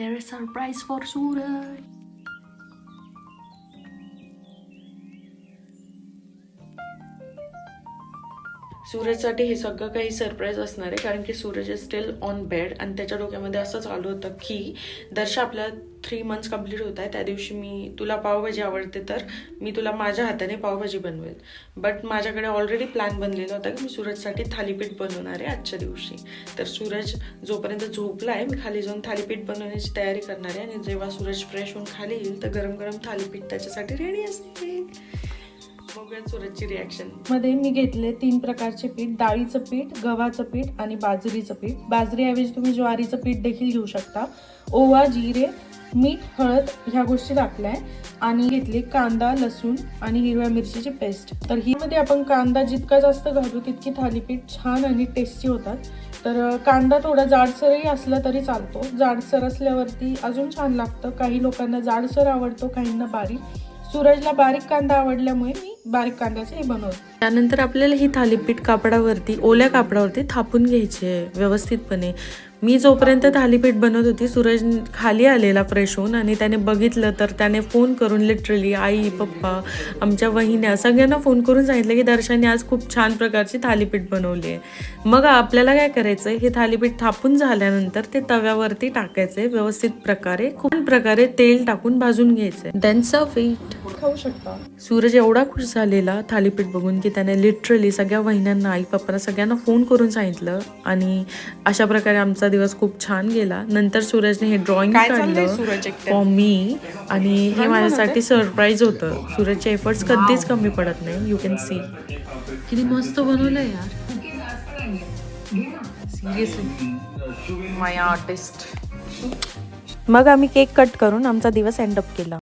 There is surprise for Suraj सूरजसाठी हे सगळं काही सरप्राईज असणार आहे कारण की Suraj is still on bed आणि त्याच्या डोक्यामध्ये असं चालू होतं की दर्शा आपल्या थ्री मंथ्स कंप्लीट होत आहे त्या दिवशी मी तुला पावभाजी आवडते तर मी तुला माझ्या हाताने पावभाजी बनवेल. बट माझ्याकडे ऑलरेडी प्लॅन बनलेला होता की मी सूरजसाठी थालीपीठ बनवणार आहे आजच्या दिवशी. तर सूरज जोपर्यंत झोपला आहे मी खाली जाऊन थालीपीठ बनवण्याची तयारी करणार आहे आणि जेव्हा सूरज फ्रेश होऊन खाली येईल तर गरम गरम थालीपीठ त्याच्यासाठी रेडी असते बघूया रिॲक्शनमध्ये मी घेतले तीन प्रकारचे पीठ. डाळीचं पीठ गव्हाचं पीठ आणि बाजरीचं पीठ. बाजरीऐवजी तुम्ही ज्वारीचं पीठ देखील घेऊ शकता. ओवा जिरे मीठ हळद ह्या गोष्टी टाकल्या आणि घेतली कांदा लसूण आणि हिरव्या मिरचीची पेस्ट. तर ही मध्ये आपण कांदा जितका जास्त घालू तितकी थालीपीठ छान आणि टेस्टी होतात. तर कांदा थोडा जाडसरही असला तरी चालतो. जाडसर असल्यावरती अजून छान लागतं. काही लोकांना जाडसर आवडतो काहींना बारीक. सूरजला बारीक कांदा आवडल्यामुळे मी बारीक कांद्याचे हे बनवते. त्यानंतर आपल्याला ही थालीपीठ कापडावरती ओल्या कापडावरती थापून घ्यायची आहे व्यवस्थितपणे. मी जोपर्यंत थालीपीठ बनवत होती सूरज खाली आलेला फ्रेश होऊन आणि त्याने बघितलं तर त्याने फोन करून लिटरली आई पप्पा आमच्या वहिन्या सगळ्यांना फोन करून सांगितलं की दर्शनने आज खूप छान प्रकारची थालीपीठ बनवली आहे. मग आपल्याला काय करायचं हे थालीपीठ थापून झाल्यानंतर ते तव्यावरती टाकायचे व्यवस्थित प्रकारे खूप प्रकारे तेल टाकून भाजून घ्यायचे देन सर्व इट खाऊ शकता. सूरज एवढा खुश झालेला थालीपीठ बघून की त्याने लिटरली सगळ्या वहिन्यांना आई पप्पाला सगळ्यांना फोन करून सांगितलं आणि अशा प्रकारे आमचा दिवस खूप छान गेला. नंतर सूरजने हे ड्रॉइंग काढलं फॉर मी आणि हे माझ्यासाठी सरप्राईज होतं. सूरजचे एफर्ट्स कधीच कमी पडत नाही. यू कॅन सी किती मस्त बनवलंय यार. सिरियसली माय आर्टिस्ट मग आम्ही केक कट करून आमचा दिवस एंड अप केला.